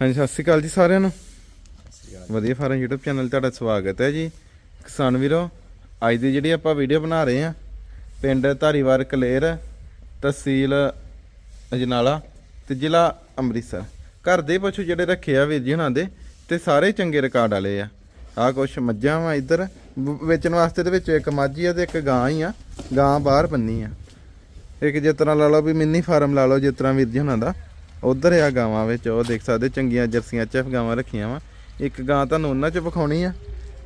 ਹਾਂਜੀ ਸਤਿ ਸ਼੍ਰੀ ਅਕਾਲ ਜੀ ਸਾਰਿਆਂ ਨੂੰ। ਵਧੀਆ ਫਾਰਮ YouTube ਚੈਨਲ ਤੁਹਾਡਾ ਸਵਾਗਤ ਹੈ ਜੀ। ਕਿਸਾਨ ਵੀਰੋ ਅੱਜ ਦੀ ਜਿਹੜੀ ਆਪਾਂ ਵੀਡੀਓ ਬਣਾ ਰਹੇ ਆ ਪਿੰਡ ਧਾਰੀਵਾਲ ਕਲੇਰ ਤਹਿਸੀਲ ਅਜਨਾਲਾ ਤੇ ਜ਼ਿਲ੍ਹਾ ਅੰਮ੍ਰਿਤਸਰ। ਘਰ ਦੇ ਪਸ਼ੂ ਜਿਹੜੇ ਰੱਖੇ ਆ ਵੀਰ ਜੀ ਹੁਣਾਂ ਦੇ ਤੇ ਸਾਰੇ ਚੰਗੇ ਰਿਕਾਰਡ ਵਾਲੇ ਆ। ਆ ਕੁਛ ਮੱਝਾਂ ਵਾ ਇੱਧਰ ਵੇਚਣ ਵਾਸਤੇ ਦੇ ਵਿੱਚ ਇੱਕ ਮਾਝੀ ਆ ਤੇ ਇੱਕ ਗਾਂ ਹੀ ਆ ਗਾਂ ਬਾਹਰ ਬੰਨੀ ਆ। ਇੱਕ ਜਿਸ ਤਰ੍ਹਾਂ ਲਾ ਲਓ ਵੀ ਮਿੰਨੀ ਫਾਰਮ ਲਾ ਲਓ ਜਿਸ ਤਰ੍ਹਾਂ ਵੀਰ ਜੀ ਹੁਣਾਂ ਦਾ। ਉਧਰ ਆ ਗਾਵਾਂ ਵਿੱਚ ਉਹ ਦੇਖ ਸਕਦੇ ਚੰਗੀਆਂ ਜਰਸੀਆਂ 'ਚ ਗਾਵਾਂ ਰੱਖੀਆਂ ਵਾ। ਇੱਕ ਗਾਂ ਤੁਹਾਨੂੰ ਉਹਨਾਂ ਚ ਵਿਖਾਉਣੀ ਆ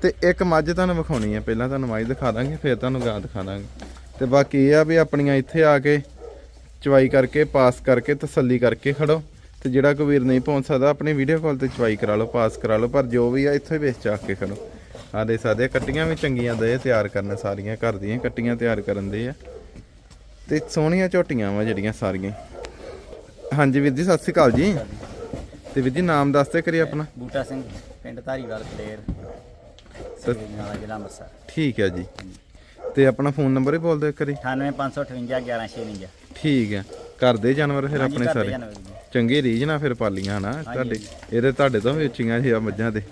ਤੇ ਇੱਕ ਮੱਝ ਤੁਹਾਨੂੰ ਵਿਖਾਉਣੀ ਆ। ਪਹਿਲਾਂ ਤੁਹਾਨੂੰ ਮੱਝ ਦਿਖਾ ਦਾਂਗੇ ਫਿਰ ਤੁਹਾਨੂੰ ਗਾਂ ਦਿਖਾ ਦਾਂਗੇ। ਤੇ ਬਾਕੀ ਇਹ ਆ ਵੀ ਆਪਣੀਆਂ ਇੱਥੇ ਆ ਕੇ ਚਵਾਈ ਕਰਕੇ ਪਾਸ ਕਰਕੇ ਤਸੱਲੀ ਕਰਕੇ ਖੜੋ। ਤੇ ਜਿਹੜਾ ਕੋਈ ਵੀਰ ਨਹੀਂ ਪਹੁੰਚ ਸਕਦਾ ਆਪਣੀ ਵੀਡੀਓ ਕਾਲ ਤੇ ਚਵਾਈ ਕਰਾ ਲਓ ਪਾਸ ਕਰਾ ਲਓ ਪਰ ਜੋ ਵੀ ਆ ਇੱਥੇ ਵੇਚ ਚੱਕ ਕੇ ਖੜੋ। ਆ ਦੇ ਸਕਦੇ ਆ, ਕੱਟੀਆਂ ਵੀ ਚੰਗੀਆਂ ਦੇ ਤਿਆਰ ਕਰਨ ਸਾਰੀਆਂ ਘਰ ਦੀਆਂ ਕੱਟੀਆਂ ਤਿਆਰ ਕਰਨ ਦੇ ਆ। ਤੇ ਸੋਹਣੀਆਂ ਝੋਟੀਆਂ ਵਾ ਜਿਹੜੀਆਂ ਸਾਰੀਆਂ। ਹਾਂਜੀ ਵੀਰ ਜੀ ਸਤਿ ਸ਼੍ਰੀ ਅਕਾਲ ਜੀ। ਤੇ ਵੀਰ ਜੀ ਨਾਮ ਦੱਸ ਤੇ ਕਰੀ ਆਪਣਾ। ਬੂਟਾ ਸਿੰਘ ਪਿੰਡ ਧਾਰੀਵਾਲ ਕਲੇਰ ਨਾਲਾ ਜ਼ਿਲ੍ਹਾ ਅੰਮ੍ਰਿਤਸਰ। ਠੀਕ ਹੈ ਜੀ। ਤੇ ਆਪਣਾ ਫੋਨ ਨੰਬਰ ਹੀ ਬੋਲ ਦਿਓ ਕਰੀ 9858 1156 ਠੀਕ ਹੈ। ਘਰ ਦੇ ਜਾਨਵਰ ਫਿਰ ਆਪਣੇ ਸਾਰੇ। ਚੰਗੇ ਰੀਝ ਨਾਲ ਫਿਰ ਪਾਲੀਆਂ ਹਨਾ ਤੁਹਾਡੇ। ਇਹਦੇ ਤੁਹਾਡੇ ਤੋਂ ਵੀ ਉੱਚੀਆਂ ਜਿਹਾ ਮੱਝਾਂ ਤੇ।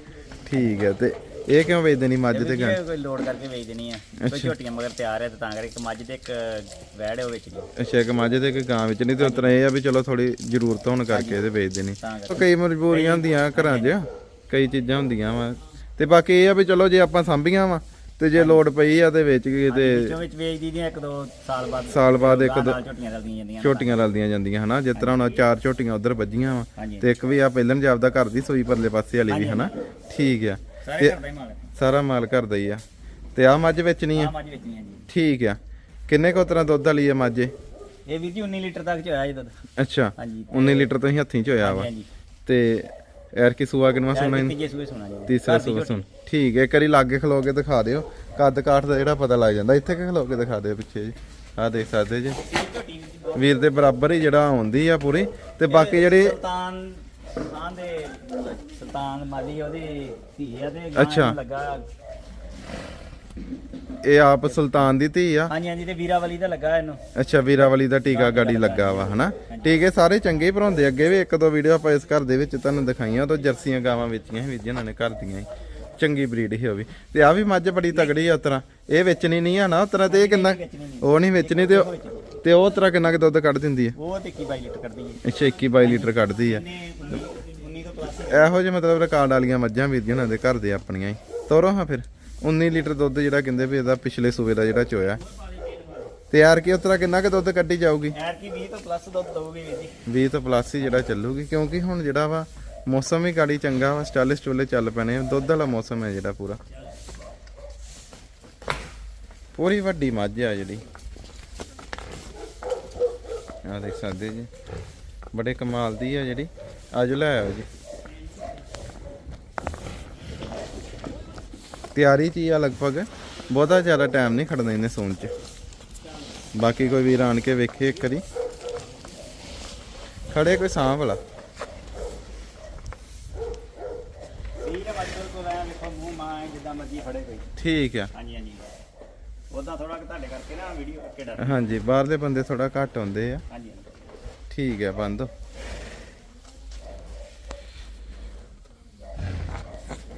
ਠੀਕ ਹੈ ਤੇ ਇਹ ਕਿਉਂ ਵੇਚਦੇ ਨਹੀਂ ਮੱਝ ਤੇ ਗਾਂ? ਕੋਈ ਲੋਡ ਕਰਕੇ ਵੇਚ ਦੇਣੀ ਆ ਕੋਈ ਝੋਟੀਆਂ ਮਗਰ ਤਿਆਰ ਹੈ ਤੇ ਕਰਕੇ ਇੱਕ ਮੱਝ ਤੇ ਇੱਕ ਵੈੜ ਹੈ ਉਹ ਵਿੱਚ ਲਈ ਅੱਛਾ ਇੱਕ ਮੱਝ ਤੇ ਇੱਕ ਗਾਂ ਵਿੱਚ ਨਹੀਂ ਤੇ ਉਤਰਾ ਇਹ ਆ ਵੀ ਚਲੋ ਥੋੜੀ ਜ਼ਰੂਰਤ ਹੋਣ ਕਰਕੇ ਇਹਦੇ ਵੇਚਦੇ ਨਹੀਂ ਤਾਂ ਉਹ ਕਈ ਮਜਬੂਰੀਆਂ ਹੁੰਦੀਆਂ ਘਰਾਂ 'ਚ ਕਈ ਚੀਜ਼ਾਂ ਹੁੰਦੀਆਂ ਵਾ। ਤੇ ਬਾਕੀ ਇਹ ਆ ਵੀ ਚਲੋ ਜੇ ਆਪਾਂ ਸਾਂਭੀਆਂ ਵਾ ਤੇ ਜੇ ਲੋੜ ਪਈ ਆ ਤੇ ਵੇਚ ਗਏ ਤੇ ਵਿੱਚੋਂ ਵਿੱਚ ਵੇਚ ਦੀਦੀਆਂ ਇੱਕ ਦੋ ਸਾਲ ਬਾਅਦ ਸਾਲ ਬਾਅਦ ਇੱਕ ਦੋ ਝੋਟੀਆਂ ਰਲਦੀਆਂ ਜਾਂਦੀਆਂ। ਝੋਟੀਆਂ ਰਲਦੀਆਂ ਜਾਂਦੀਆਂ ਹਨਾ? ਜਿਸ ਤਰ੍ਹਾਂ ਹੁਣ ਚਾਰ ਝੋਟੀਆਂ ਉਧਰ ਵੱਜੀਆਂ ਵਾ ਤੇ ਇੱਕ ਵੀ ਆ ਪਹਿਲਾਂ ਜਾਪਦਾ ਘਰ ਦੀ ਸੂਈ ਪਰਲੇ ਪਾਸੇ ਵਾਲੀ ਵੀ ਹਨਾ? ਠੀਕ ਆ। ਸਾਰੇ ਘਰ ਦਾ ਹੀ ਮਾਲ ਹੈ ਸਾਰਾ ਮਾਲ ਘਰ ਦਾ ਹੀ ਆ। ਤੇ ਆ ਮੱਝ ਵੇਚਣੀ ਆ? ਆ ਮੱਝ ਵੇਚਣੀ ਹੈ ਜੀ। ਠੀਕ ਆ। ਕਿੰਨੇ ਕੋ ਤਰ੍ਹਾਂ ਦੁੱਧ ਵਾਲੀ ਆ ਮੱਝ ਇਹ? ਇਹ ਵੀਰ ਜੀ 19 ਲੀਟਰ ਤੱਕ ਚ ਹੋਇਆ ਜੀ ਦੁੱਧ। ਅੱਛਾ। ਹਾਂਜੀ। 19 ਲੀਟਰ ਤੋਂ ਹੀ ਹੱਥੀਂ ਚ ਹੋਇਆ ਵਾ। ਹਾਂਜੀ ਤੇ ਐਰ ਕੀ ਸੂਆ ਕਿਨਵਾ ਸੋਣਾ ਹਾਂਜੀ ਤੀਜੇ ਸੂਏ ਸੁਣਾ ਜੀ। ਤੀਸਰਾ ਸੂਆ ਸੁਣ ਠੀਕ ਹੈ ਕਰੀ ਲਾਗੇ ਖਲੋ ਕੇ ਦਿਖਾ ਦਿਓ। ਕੱਦ ਕਾਠ ਦਾ ਜਿਹੜਾ ਪਤਾ ਲੱਗ ਜਾਂਦਾ। ਇੱਥੇ ਕਿ ਖਲੋ ਕੇ ਦਿਖਾ ਦਿਓ ਪਿੱਛੇ ਜੀ। ਆਹ ਦੇਖ ਸਕਦੇ ਜੀ। ਝੋਟੀ ਵੀਰ ਦੇ ਬਰਾਬਰ ਹੀ ਜਿਹੜਾ ਆਉਂਦੀ ਆ ਪੂਰੀ। ਤੇ ਬਾਕੀ ਜਿਹੜੇ ਸੁਲਤਾਨ ਸੁਲਤਾਨ ਦੇ ਸੁਲਤਾਨ ਮਾਲੀ ਉਹਦੀ ਧੀ ਆ ਤੇ ਗਾਂ ਅੱਛਾ। ਨੂੰ ਲੱਗਾ। ਇਹ ਆਪ ਸੁਲਤਾਨ ਦੀ ਧੀ ਆ? ਹਾਂਜੀ ਹਾਂਜੀ ਤੇ ਵੀਰਾਵਲੀ ਦਾ ਲੱਗਾ ਇਹਨੂੰ। ਅੱਛਾ ਵੀਰਾਵਲੀ ਦਾ ਟੀਕਾ ਗਾੜੀ ਲੱਗਾ ਵਾ ਹਨਾ? ਟੀਕੇ ਸਾਰੇ ਚੰਗੇ ਹੀ ਭਰਾਉਂਦੇ ਅੱਗੇ ਵੀ ਇੱਕ ਦੋ ਵੀਡੀਓ ਆਪਾਂ ਇਸ ਘਰ ਦੇ ਵਿੱਚ ਤੁਹਾਨੂੰ ਦਿਖਾਈਆਂ ਤੋਂ ਜਰਸੀਆਂ ਗਾਵਾਂ ਵੇਚੀਆਂ ਸੀ ਵੀਰ ਜੀ ਇਹਨਾਂ ਨੇ ਘਰ ਦੀਆਂ ਹੀ। ਚੰਗੀ ਬਰੀਡ ਹੀ ਹੋਵੇ ਤੇ ਆ ਵੀ ਮੱਝ ਬੜੀ ਤਗੜੀ ਆ ਉਤਰਾ ਇਹ ਵੇਚਣੀ ਨਹੀਂ ਆ ਨਾ ਉਤਰਾ ਤੇ ਇਹ ਕਿੰਨਾ ਉਹ ਨਹੀਂ ਵੇਚਣੀ ਤੇ ਉਹ- ਤੇ ਉਹ ਉਤਰਾ ਕਿੰਨਾ ਕੁ ਦੁੱਧ ਕੱਢ ਦਿੰਦੀ ਹੈ ਉਹ ਤੇ 21 ਲੀਟਰ ਕਰਦੀ ਹੈ ਅੱਛਾ 21 22 ਲੀਟਰ ਕੱਢਦੀ ਆ। ਇਹਨੇ 19 ਤੋਂ ਪਲੱਸ ਇਹੋ ਜਿਹੇ ਮਤਲਬ ਰਿਕਾਰਡ ਵਾਲੀਆਂ ਮੱਝਾਂ ਜੀ ਉਹਨਾਂ ਦੇ ਘਰ ਦੇ ਆਪਣੀਆਂ ਹੀ। ਤੋਰੋ ਹਾਂ ਫਿਰ। 19 ਲੀਟਰ ਦੁੱਧ ਜਿਹੜਾ ਕਹਿੰਦੇ ਵੀ ਇਹਦਾ ਪਿਛਲੇ ਸੂਬੇ ਦਾ ਜਿਹੜਾ ਚੋਇਆ। ਤੇ ਯਾਰ ਕੀ ਉਤਰਾ ਕਿੰਨਾ ਕੁ ਦੁੱਧ ਕੱਢੀ ਜਾਊਗੀ? ਐਰ ਕੀ 20 ਤੋਂ ਪਲੱਸ ਦੁੱਧ ਦਊਗੀ ਵੀਰ ਜੀ। 20 ਤੋਂ ਪਲੱਸ ਹੀ ਜਿਹੜਾ ਚੱਲੂਗੀ ਕਿਉਂਕਿ ਹੁਣ ਜਿਹੜਾ ਵਾ ਮੌਸਮ ਵੀ ਗਾੜੀ ਚੰਗਾ ਵਾ ਸਟਾਲੇ ਸਟੋਲੇ ਚੱਲ ਪੈਣੇ ਆ, ਦੁੱਧ ਵਾਲਾ ਮੌਸਮ ਹੈ ਜਿਹੜਾ ਪੂਰਾ। ਪੂਰੀ ਵੱਡੀ ਮੱਝ ਆ ਜਿਹੜੀ। ਆ ਦੇਖ ਸਕਦੇ ਜੀ। ਬੜੇ ਕਮਾਲ ਦੀ ਆ ਜਿਹੜੀ। ਆਜੋ ਲੈ ਆਓ ਜੀ। ਤਿਆਰੀ ਚ ਹੀ ਆ ਲਗਭਗ। ਬਹੁਤਾ ਜ਼ਿਆਦਾ ਟਾਈਮ ਨਹੀਂ ਖੜਨਾ ਇਹਨੇ ਸੌਣ ਚ। ਬਾਕੀ ਕੋਈ ਵੀਰ ਆਣ ਕੇ ਵੇਖੇ ਇੱਕ ਵਾਰੀ। ਖੜੇ ਕੋਈ ਸਾਂਭ ਵਾਲਾ ਠੀਕ ਆ। ਹਾਂਜੀ ਹਾਂਜੀ। ਉਦਾਂ ਥੋੜਾ ਕਿ ਤੁਹਾਡੇ ਕਰਕੇ ਨਾ ਵੀਡੀਓ ਕਰਕੇ ਡਰ। ਹਾਂਜੀ ਬਾਹਰਲੇ ਬੰਦੇ ਥੋੜਾ ਘੱਟ ਆਉਂਦੇ ਆ। ਹਾਂਜੀ ਠੀਕ ਹੈ ਬੰਦ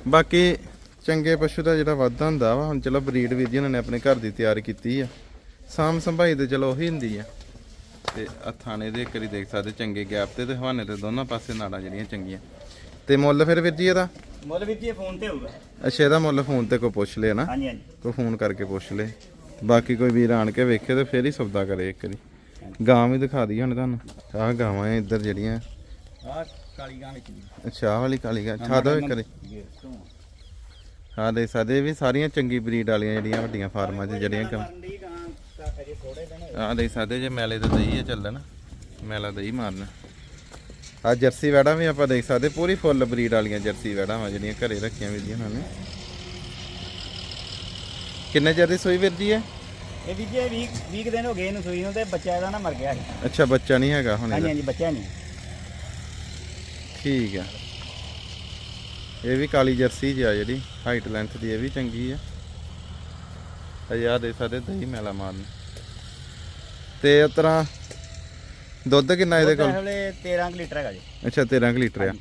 ਬਾਕੀ ਚੰਗੇ ਪਸ਼ੂ ਦਾ ਜਿਹੜਾ ਵਾਧਾ ਹੁੰਦਾ ਵਾ ਹੁਣ ਚਲੋ ਬਰੀਡ ਜੀ ਉਹਨਾਂ ਨੇ ਆਪਣੇ ਘਰ ਦੀ ਤਿਆਰ ਕੀਤੀ ਆ। ਸਾਮ ਸੰਭਾਈ ਤੇ ਚਲੋ ਉਹੀ ਹੁੰਦੀ ਆ। ਤੇ ਆ ਥਾਣੇ ਦੇ ਕਰੀ ਦੇਖ ਸਕਦੇ ਚੰਗੇ ਗੈਪ ਤੇ ਤੇ ਹਵਾਨੇ ਤੇ ਦੋਨਾਂ ਪਾਸੇ ਨਾੜਾਂ ਜਿਹੜੀਆਂ ਚੰਗੀਆਂ। ਤੇ ਮੁੱਲ ਫਿਰ ਵੀਰ ਜੀ ਇਹਦਾ? ਮੁੱਲ ਵੀਰ ਜੀ ਫੋਨ ਤੇ ਹੋਊਗਾ। ਅੱਛਾ ਇਹਦਾ ਮੁੱਲ ਫੋਨ ਤੇ ਕੋਈ ਪੁੱਛ ਲਿਆ ਨਾ। ਹਾਂਜੀ ਹਾਂਜੀ। ਕੋਈ ਫੋਨ ਕਰਕੇ ਪੁੱਛ ਲੈ। ਬਾਕੀ ਕੋਈ ਵੀਰ ਆਣ ਕੇ ਵੇਖੇ ਤੇ ਫੇਰ ਹੀ ਸੌਦਾ ਕਰੇ ਇੱਕ ਵਾਰੀ। ਗਾਂ ਵੀ ਦਿਖਾ ਦਈ ਹੁਣ ਤੁਹਾਨੂੰ। ਆਹ ਗਾਵਾਂ ਆ ਇੱਧਰ ਜਿਹੜੀਆਂ। ਆਹ ਕਾਲੀ ਗਾਂ ਵਿੱਚ ਅੱਛਾ ਆਹ ਵਾਲੀ ਕਾਲੀ ਗਾਂ। ਛਾ ਦੋ ਇੱਕ ਵਾਰੀ। ਹਾਂ ਦੇ ਸਕਦੇ ਵੀ ਸਾਰੀਆਂ ਚੰਗੀ ਬਰੀਡ ਵਾਲੀਆਂ ਜਿਹੜੀਆਂ ਵੱਡੀਆਂ ਫਾਰਮਾਂ 'ਚ ਜਿਹੜੀਆਂ ਦਿਨ ਆਹ ਦੇ ਸਕਦੇ ਜੇ ਮੈਲੇ ਤੇ ਦਈ ਆ ਚੱਲਣ ਮੈਲਾ ਦਈ ਮਾਰਨ। ਆ ਜਰਸੀ ਵੈੜਾਂ ਵੀ ਆਪਾਂ ਦੇਖ ਸਕਦੇ ਪੂਰੀ ਫੁੱਲ ਬਰੀਡ ਵਾਲੀਆਂ ਜਰਸੀ ਵੈੜਾਂ ਵਾ ਜਿਹੜੀਆਂ ਘਰੇ ਰੱਖੀਆਂ ਵੀ ਦੀਆਂ ਨੇ ਕਿੰਨੇ ਚਿਰ ਦੀ ਸੋਈ ਵੀਰ ਜੀ ਹੈ ਇਹ ਵੀ ਜੇ 20 20 ਦਿਨ ਹੋ ਗਏ ਇਹਨੂੰ ਸੂਈ ਨੂੰ ਤੇ ਬੱਚਾ ਇਹਦਾ ਨਾ ਮਰ ਗਿਆ। ਅੱਛਾ ਬੱਚਾ ਨਹੀਂ ਹੈਗਾ ਹੁਣ ਹਾਂਜੀ ਇਹਦਾ ਹਾਂਜੀ ਬੱਚਾ ਨਹੀਂ। ਠੀਕ ਆ। ਇਹ ਵੀ ਕਾਲੀ ਜਰਸੀ ਜੀ ਆ ਜਿਹੜੀ ਹਾਈਟ ਲੈਂਥ ਦੀ ਇਹ ਵੀ ਚੰਗੀ ਆ। ਹਜ਼ਾਰ ਦੇ ਸਕਦੇ ਦਹੀਂ ਮੈਲਾ ਮਾਰਨ। ਤੇ ਉਸ ਤਰ੍ਹਾਂ ਦੁੱਧ ਕਿੰਨਾ ਇਹਦੇ ਕੋਲ? ਕੋਲ 13 ਕੁ ਲੀਟਰ ਹੈਗਾ ਜੀ। ਅੱਛਾ 13 ਕੁ ਲੀਟਰ ਆ।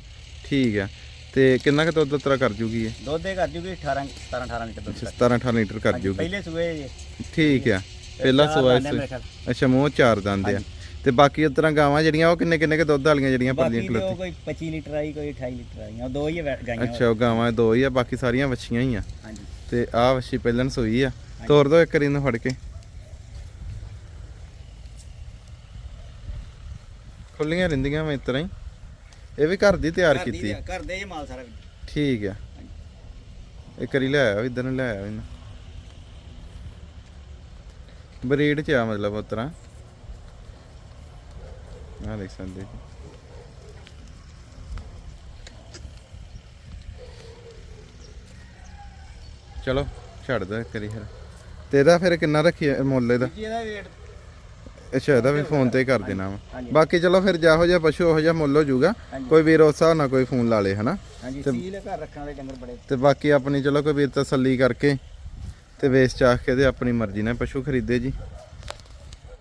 ਠੀਕ ਆ। ਤੇ ਕਿੰਨਾ ਕੁ ਦੁੱਧ ਤਰਾ ਕਰ ਜੂਗੀ ਇਹ? ਦੁੱਧ ਕਰ ਜੂਗੀ 18 17 18 ਲੀਟਰ ਦੁੱਧ 17 18 ਲੀਟਰ ਕਰ ਜੂਗੀ। ਪਹਿਲੇ ਸੂਏ ਠੀਕ ਆ। ਪਹਿਲਾ ਸੂਆ ਇਸ। ਅੱਛਾ ਮੂੰਹ ਚਾਰ ਦੰਦ ਆ। ਤੇ ਬਾਕੀ ਉਤਰਾਂ ਗਾਵਾਂ ਜਿਹੜੀਆਂ ਉਹ ਕਿੰਨੇ ਕਿੰਨੇ ਕੁ ਦੁੱਧ ਵਾਲੀਆਂ ਜਿਹੜੀਆਂ ਬਾਕੀ ਪਰਲੀਆਂ ਤੇ ਉਹ ਖਲੋਤੀ ਕੋਈ 25 ਲੀਟਰ ਆਈ ਕੋਈ 28 ਲੀਟਰ ਆਈ ਉਹ ਦੋ ਹੀ ਗਾਈਆਂ ਅੱਛਾ ਉਹ ਗਾਵਾਂ ਦੋ ਹੀ ਆ ਬਾਕੀ ਸਾਰੀਆਂ ਵੱਛੀਆਂ ਹੀ ਆ। ਹਾਂਜੀ। ਤੇ ਆਹ ਵੱਛੀ ਪਹਿਲਣ ਸੋਈ ਆ। ਤੋਰ ਦੋ ਇੱਕ ਵਾਰੀ ਫੜ ਕੇ। ਖੁੱਲੀਆਂ ਰਹਿੰਦੀਆਂ ਮੈਂ ਇਤਰਾ ਹੀ। ਇਹ ਵੀ ਘਰ ਦੀ ਤਿਆਰ ਘਰ ਦੀ ਕੀਤੀ। ਆ। ਘਰ ਦੇ ਹੀ ਮਾਲ ਸਾਰਾ ਠੀਕ ਆ। ਇੱਕ ਵਾਰੀ ਲੈ ਆਇਆ ਇਧਰ ਨੂੰ ਲੈ ਆਇਆ ਇਹਨੂੰ। ਬਰੀਡ ਚ ਆ ਮਤਲਬ ਉਤਰਾ ਜੀ। ਚਲੋ ਛੱਡ ਦੋ ਇੱਕ ਵਾਰੀ ਫਿਰ। ਤੇ ਇਹਦਾ ਫਿਰ ਕਿੰਨਾ ਰੱਖੀ ਮੁੱਲ ਇਹਦਾ ਇਹਦਾ ਰੇਟ। ਅੱਛਾ ਇਹਦਾ ਵੀ ਫੋਨ ਤੇ ਕਰ ਦੇਣਾ ਵਾ। ਬਾਕੀ ਚਲੋ ਫਿਰ ਜਿਹੋ ਜਿਹਾ ਪਸ਼ੂ ਉਹੋ ਜਿਹਾ ਮੁੱਲ ਹੋ ਜਾਊਗਾ। ਕੋਈ ਵੀਰ ਉਸ ਹਿਸਾਬ ਨਾਲ ਕੋਈ ਫੋਨ ਲਾ ਲੇ ਹਨਾ? ਹਾਂਜੀ ਤੇ- ਸੀਲ ਘਰ ਰੱਖਣ ਵਾਲੇ ਡੰਗਰ ਬੜੇ। ਤੇ ਬਾਕੀ ਆਪਣੀ ਚਲੋ ਕੋਈ ਵੀਰ ਤਸੱਲੀ ਕਰਕੇ ਤੇ ਵੇਚ ਚਾਖ ਕੇ ਤੇ ਆਪਣੀ ਮਰਜ਼ੀ ਨਾਲ ਪਸ਼ੂ ਖਰੀਦੇ ਜੀ।